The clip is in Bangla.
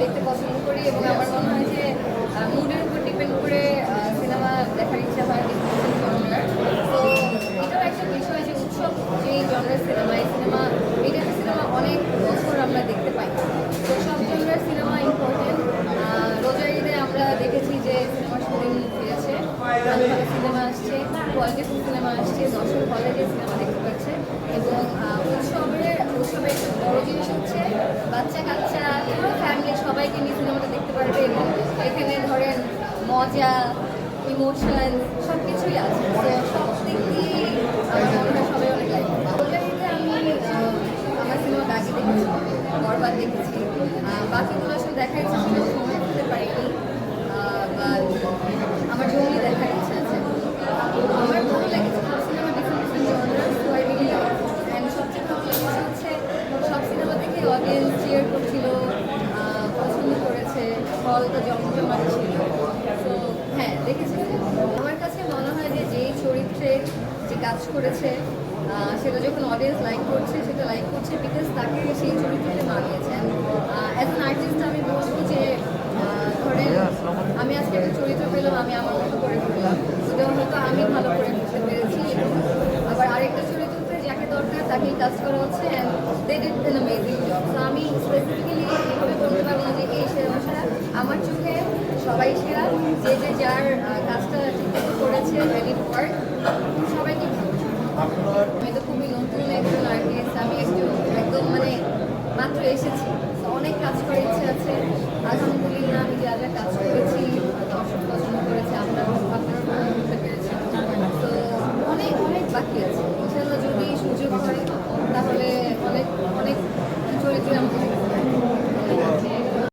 দেখতে পছন্দ করি এবং আমার মনে হয় যে মুডের উপর ডিপেন্ড করে সিনেমা দেখার ইচ্ছা হয় তো এটাও একটা বিষয় যে উৎসব যে জনরার সিনেমা এই সিনেমা এই টাইপের সিনেমা অনেক বছর আমরা দেখতে পাই। তো সব জনরার সিনেমা ইম্পর্টেন্ট রোজার ঈদে আমরা দেখেছি যে সিনেমা শুটিং ফিরেছে। ভালো সিনেমা আসছে। কোয়ালিটিফুল সিনেমা আসছে। দর্শক হলে সিনেমা দেখতে পাচ্ছে। এবং উৎসবের মজা ইমোশন সব কিছুই আছে। তো সব দিক দিয়েই আমার সবাই অনেক লাইক আমি আমার সিনেমা বাকি দেখেছি, বরবাদ দেখেছি। বাকিগুলো আসলে দেখার ইচ্ছা ছিল, সময় দিতে পারিনি। বা আমার জমি দেখার ইচ্ছা আছে। আমার ভালো লেগেছে সিনেমা সবচেয়ে ভালো হচ্ছে, সব সিনেমা দেখে অডিয়েন্স চেয়ার করছিল পছন্দ করেছে। হলটা জমজমাট ছিল তো হ্যাঁ দেখেছি আমার কাছে মনে হয় যে যেই চরিত্রে যে কাজ করেছে সেটা যখন অডিয়েন্স লাইক করছে, সেটা লাইক করছে বিকজ তাকে সেই চরিত্রতে মানিয়েছে। অ্যাজ অ্যান আর্টিস্ট আমি বলব যে ধরেন আমি আজকে একটা চরিত্র পেলাম, আমি আমার মতো করে করলাম। সেটা হয়তো আমি ভালো করে করতে পেরেছি। আবার আরেকটা চরিত্রতে যাকে দরকার, তাকেই কাজ করা হচ্ছে and they did an job আমি স্পেসিফিক্যালি এভাবে বলতে পারব না যে এই সেরা সেরা, আমার চোখে সবাই সেরা। যে যে যার কাজটা ঠিকমতো করেছে রেডি ওয়ার্ক আমি তো খুবই নতুন একজন আর্টিস্ট আমি একটু একদম মানে মাত্র এসেছি অনেক কাজ করার ইচ্ছে আছে আলহামদুলিল্লাহ আমি যা যা কাজ করেছি দর্শক পছন্দ করেছে আমরা আপনারা পেরেছি তো অনেক অনেক বাকি আছে